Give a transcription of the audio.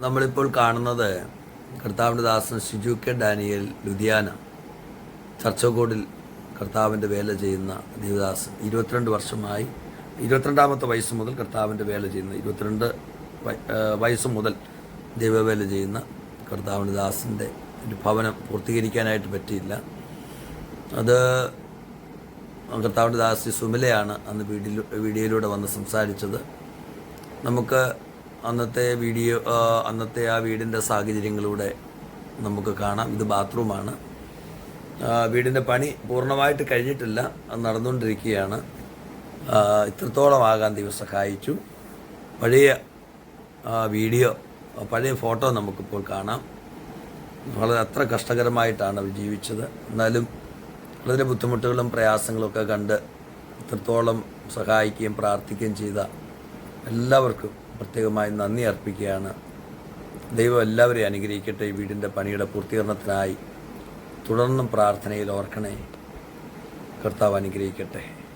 നമ്മളിപ്പോൾ കാണുന്നത് കർത്താവിന്റെ ദാസൻ ഷിജു കെ ഡാനിയൽ ലുധിയാന. ചർച്ചകോടിൽ കർത്താവിന്റെ വേല ചെയ്യുന്ന ദേവദാസൻ. ഇരുപത്തിരണ്ട് വർഷമായി ഇരുപത്തിരണ്ടാമത്തെ വയസ്സ് മുതൽ കർത്താവിന്റെ വേല ചെയ്യുന്ന ഇരുപത്തിരണ്ട് വയ- വയസ്സ് മുതൽ ദൈവവേല ചെയ്യുന്ന കർത്താവിന്റെ ദാസിന്റെ ഒരു ഭവനം പൂർത്തീകരിക്കാനായിട്ട് പറ്റിയില്ല. അത് കർത്താവിന്റെ ദാസി സുമിലയാണ് അന്ന് വീഡിയോ വീഡിയോയിലൂടെ വന്ന് സംസാരിച്ചത്. നമുക്ക് അന്നത്തെ വീഡിയോ അന്നത്തെ ആ വീടിന്റെ സാഹചര്യങ്ങളിലൂടെ നമുക്ക് കാണാം. ഇത് ബാത്റൂമാണ്. വീടിന്റെ പണി പൂർണമായിട്ട് കഴിഞ്ഞിട്ടില്ല. നടന്നുകൊണ്ടിരിക്കുകയാണ്. ഇത്രത്തോളം ആകാൻ ദൈവം സഹായിച്ചു. പഴയ വീഡിയോ പഴയ ഫോട്ടോ നമുക്കിപ്പോൾ കാണാം. വളരെ അത്ര കഷ്ടകരമായിട്ടാണ് അവർ ജീവിച്ചത്. എന്നാലും വളരെ ബുദ്ധിമുട്ടുകളും പ്രയാസങ്ങളും ഒക്കെ കണ്ട് ഇത്രത്തോളം സഹായിക്കുകയും പ്രാർത്ഥിക്കുകയും ചെയ്ത എല്ലാവർക്കും പ്രത്യേകമായി നന്ദി അർപ്പിക്കുകയാണ്. ദൈവം എല്ലാവരെയും അനുഗ്രഹിക്കട്ടെ. ഈ വീടിന്റെ പണിയുടെ പൂർത്തീകരണത്തിനായി തുടർന്നും പ്രാർത്ഥനയിൽ ഓർക്കണേ. കർത്താവ് അനുഗ്രഹിക്കട്ടെ.